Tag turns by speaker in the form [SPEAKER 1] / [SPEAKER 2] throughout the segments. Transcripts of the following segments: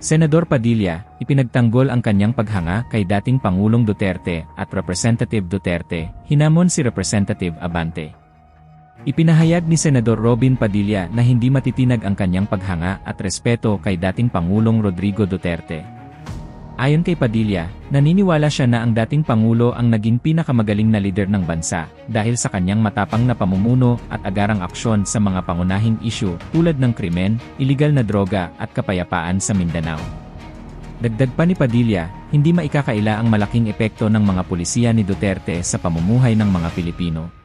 [SPEAKER 1] Senador Padilla, ipinagtanggol ang kanyang paghanga kay dating Pangulong Duterte at Representative Duterte, hinamon si Representative Abante. Ipinahayag ni Senador Robin Padilla na hindi matitinag ang kanyang paghanga at respeto kay dating Pangulong Rodrigo Duterte. Ayon kay Padilla, naniniwala siya na ang dating Pangulo ang naging pinakamagaling na lider ng bansa dahil sa kanyang matapang na pamumuno at agarang aksyon sa mga pangunahing isyu tulad ng krimen, iligal na droga at kapayapaan sa Mindanao. Dagdag pa ni Padilla, hindi maikakaila ang malaking epekto ng mga pulisiya ni Duterte sa pamumuhay ng mga Pilipino.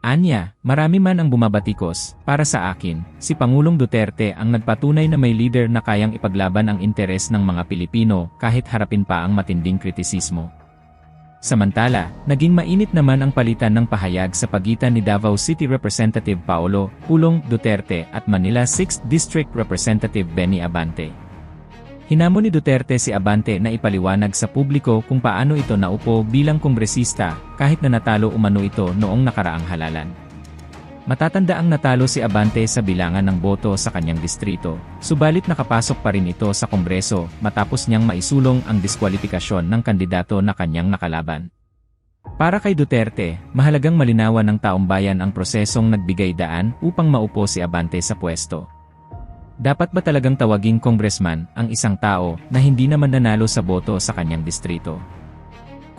[SPEAKER 1] Anya, marami man ang bumabatikos, para sa akin, si Pangulong Duterte ang nagpatunay na may leader na kayang ipaglaban ang interes ng mga Pilipino kahit harapin pa ang matinding kritisismo. Samantala, naging mainit naman ang palitan ng pahayag sa pagitan ni Davao City Representative Paolo Pulong Duterte at Manila 6th District Representative Benny Abante. Hinamon ni Duterte si Abante na ipaliwanag sa publiko kung paano ito naupo bilang kongresista kahit na natalo umano ito noong nakaraang halalan. Matatanda ang natalo si Abante sa bilangan ng boto sa kanyang distrito, subalit nakapasok pa rin ito sa kongreso matapos niyang maisulong ang diskwalifikasyon ng kandidato na kanyang nakalaban. Para kay Duterte, mahalagang malinawan ng taong bayan ang prosesong nagbigay daan upang maupo si Abante sa pwesto. Dapat ba talagang tawaging congressman ang isang tao na hindi naman nanalo sa boto sa kanyang distrito?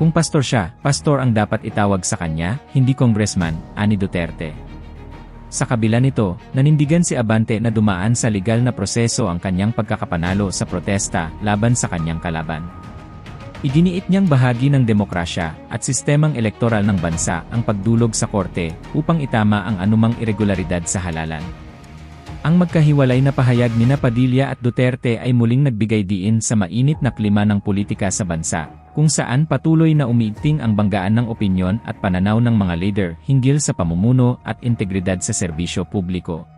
[SPEAKER 1] Kung pastor siya, pastor ang dapat itawag sa kanya, hindi congressman, ani Duterte. Sa kabila nito, nanindigan si Abante na dumaan sa legal na proseso ang kanyang pagkakapanalo sa protesta laban sa kanyang kalaban. Iginiit niyang bahagi ng demokrasya at sistemang elektoral ng bansa ang pagdulog sa korte upang itama ang anumang irregularidad sa halalan. Ang magkahiwalay na pahayag ni Padilla at Duterte ay muling nagbigay diin sa mainit na klima ng politika sa bansa, kung saan patuloy na umiigting ang banggaan ng opinyon at pananaw ng mga leader hinggil sa pamumuno at integridad sa serbisyo publiko.